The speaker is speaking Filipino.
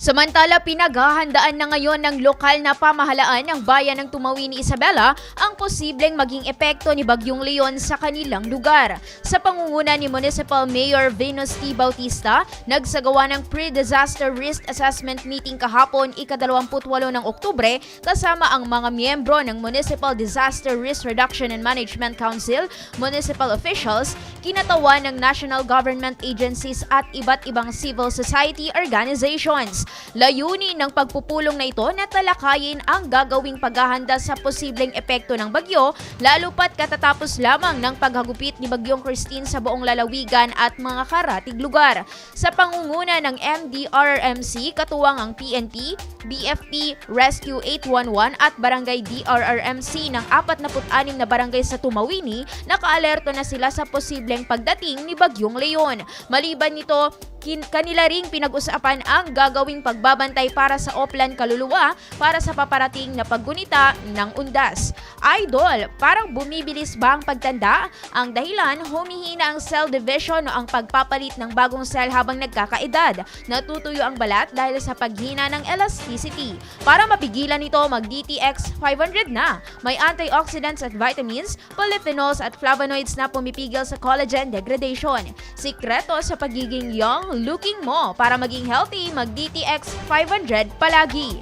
Samantala, pinaghahandaan na ngayon ng lokal na pamahalaan ng bayan ng Tumawini Isabela ang posibleng maging epekto ni Bagyong Leon sa kanilang lugar. Sa pangunguna ni Municipal Mayor Venus T. Bautista, nagsagawa ng Pre-Disaster Risk Assessment Meeting kahapon ika-28 ng Oktubre kasama ang mga miyembro ng Municipal Disaster Risk Reduction and Management Council, municipal officials, kinatawan ng national government agencies at iba't ibang civil society organizations. Layunin ng pagpupulong na ito na talakayin ang gagawing paghahanda sa posibleng epekto ng bagyo, lalo pat katatapos lamang ng paghagupit ni Bagyong Christine sa buong lalawigan at mga karatig lugar. Sa pangunguna ng MDRRMC, katuwang ang PNP, BFP, Rescue 811 at Barangay DRRMC ng 46 na barangay sa Tumawini, nakaalerto na sila sa posibleng pagdating ni Bagyong Leon. Maliban nito, kin- kanila ring pinag-usapan ang gagawing pagbabantay para sa Oplan Kaluluwa para sa paparating na paggunita ng undas. Idol, parang bumibilis ba ang pagtanda? Ang dahilan, humihina ang cell division o ang pagpapalit ng bagong cell habang nagkakaedad. Natutuyo ang balat dahil sa paghina ng elasticity. Para mapigilan ito, mag-DTX 500 na. May antioxidants at vitamins, polyphenols at flavonoids na pumipigil sa collagen degradation. Sikreto sa pagiging young looking mo. Para maging healthy, mag-DTX 500 palagi.